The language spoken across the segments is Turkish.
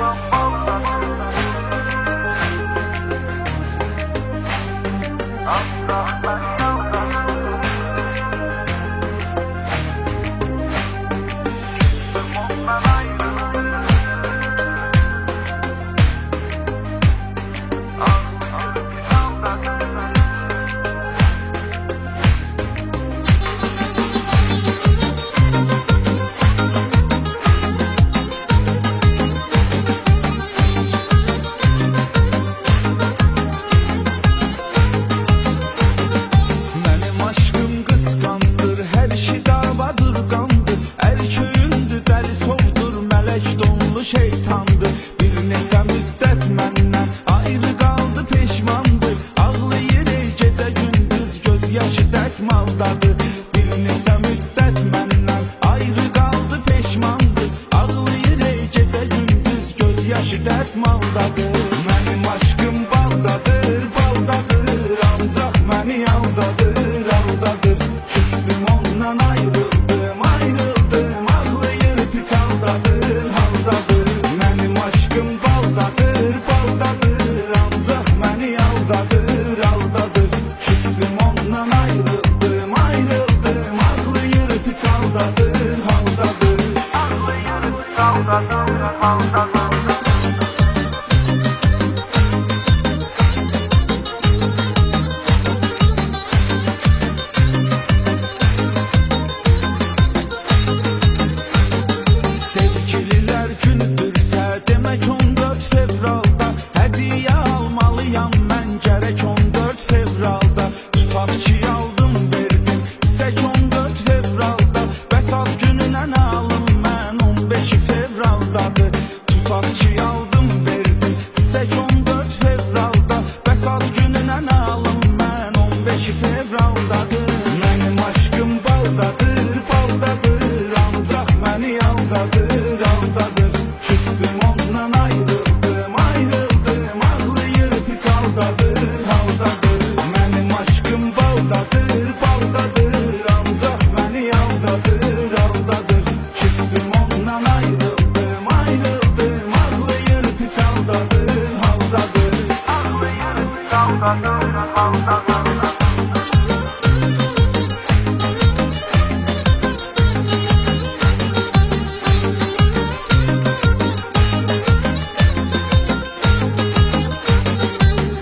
Bye.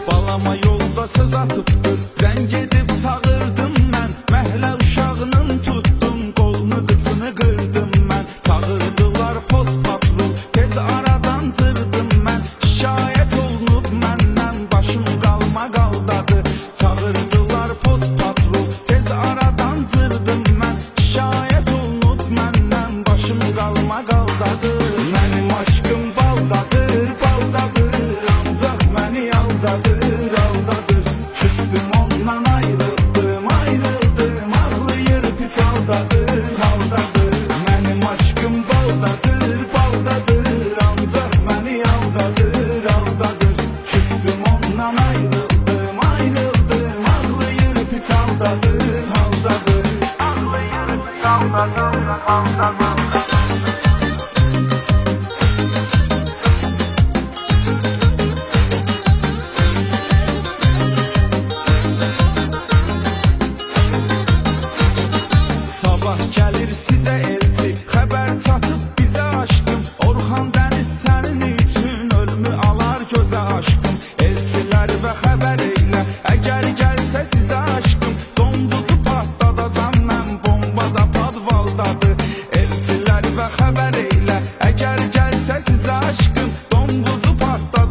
Balama yolda söz atıptır Sen gidip sağırdın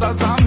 I'm